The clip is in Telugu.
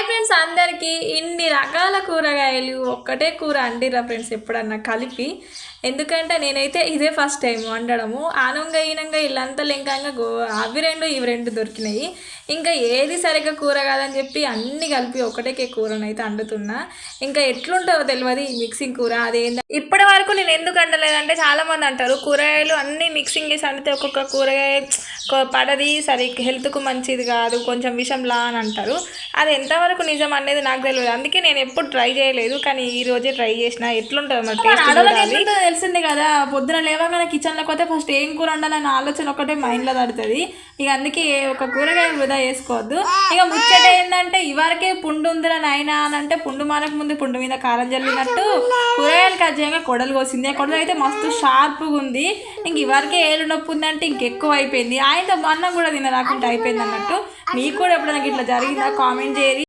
హాయ్ ఫ్రెండ్స్ అందరికీ. ఇన్ని రకాల కూరగాయలు ఒక్కటే కూర అండిరా ఫ్రెండ్స్ ఎప్పుడన్నా కలిపి. ఎందుకంటే నేనైతే ఇదే ఫస్ట్ టైం వండడము. ఆనంగా ఈనంగా ఇల్లంతా లింకంగా గో అవి రెండు ఇవి రెండు దొరికినాయి. ఇంకా ఏది సరిగ్గా కూర కాదని చెప్పి అన్ని కలిపి ఒకటేకే కూరనైతే వండుతున్నా ఇంకా ఎట్లుంటుందో తెలియదు ఈ మిక్సింగ్ కూర అదేందా. ఇప్పటి వరకు నేను ఎందుకు వండలేదంటే చాలామంది అంటారు కూరగాయలు అన్ని మిక్సింగ్ చేసి వండితే ఒక్కొక్క కూరగాయ పడది సరి హెల్త్కు మంచిది కాదు కొంచెం విషంలా అని అంటారు. అది ఎంతవరకు నిజం అనేది నాకు తెలియదు. అందుకే నేను ఎప్పుడు ట్రై చేయలేదు కానీ ఈ రోజే ట్రై చేసిన. ఎట్లుంటుంది మరి చూడాలి. తెలిసింది కదా. పొద్దున లేవగానే కిచెన్లోకి పోతే ఫస్ట్ ఏం కూర వండాలని ఆలోచన ఒకటే మైండ్లో తడుతుంది ఇక అందుకే ఒక కూరగాయ వృధా చేసుకోవద్దు. ఇక ముచ్చట ఏంటంటే ఇవరకే పుండు ఉందిరా నాయనా అని అంటే పుండు మానక ముందు పుండు మీద కారం జల్లినట్టు కూరగాయలు చేయగా కొడలు కోసింది. ఆ కొడలు అయితే మస్తు షార్ప్గా ఉంది. ఇంక ఇవరకే ఏలు నొప్పి ఉందంటే ఇంకెక్కువ అయిపోయింది. ఆయనతో అన్నం కూడా తినరాకుండా అయిపోయింది అన్నట్టు. మీకు కూడా ఎప్పుడైనా ఇట్లా జరిగిందా? కామెంట్ చేయరి